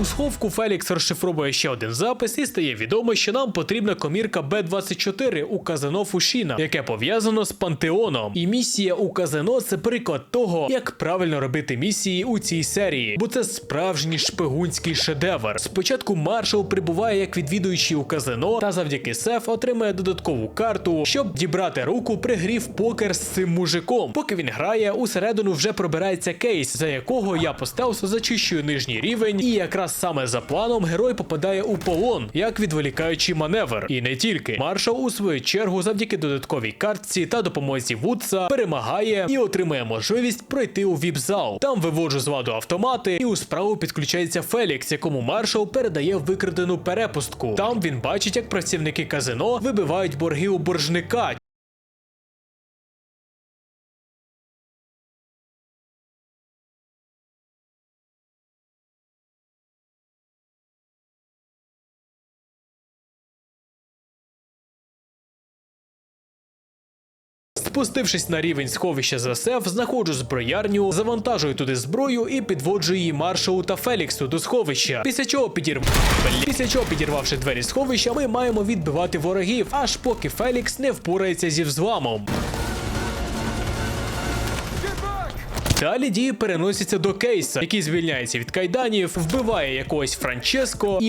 У сховку Фелікс розшифровує ще один запис і стає відомо, що нам потрібна комірка Б-24 у казино Фушіна, яке пов'язано з пантеоном. І місія у казино це приклад того, як правильно робити місії у цій серії, бо це справжній шпигунський шедевр. Спочатку маршал прибуває як відвідуючий у казино, та завдяки сеф отримує додаткову карту, щоб дібрати руку при грі в покер з цим мужиком. Поки він грає, усередину вже пробирається кейс, за якого я по зачищую нижній рівень, і якраз саме за планом герой попадає у полон, як відволікаючий маневр. І не тільки маршал у свою чергу, завдяки додатковій картці та допомозі Вудса, перемагає і отримує можливість пройти у віп-зал. Там виводжу з ладу автомати, і у справу підключається Фелікс, якому маршал передає викрадену перепустку. Там він бачить, як працівники казино вибивають борги у боржника. Спустившись на рівень сховища за сеф, знаходжу зброярню, завантажую туди зброю і підводжу її маршалу та Феліксу до сховища. Після чого підірв... Після чого, підірвавши двері сховища, ми маємо відбивати ворогів, аж поки Фелікс не впорається зі взламом. Далі дії переносяться до кейса, який звільняється від кайданів, вбиває якогось Франческо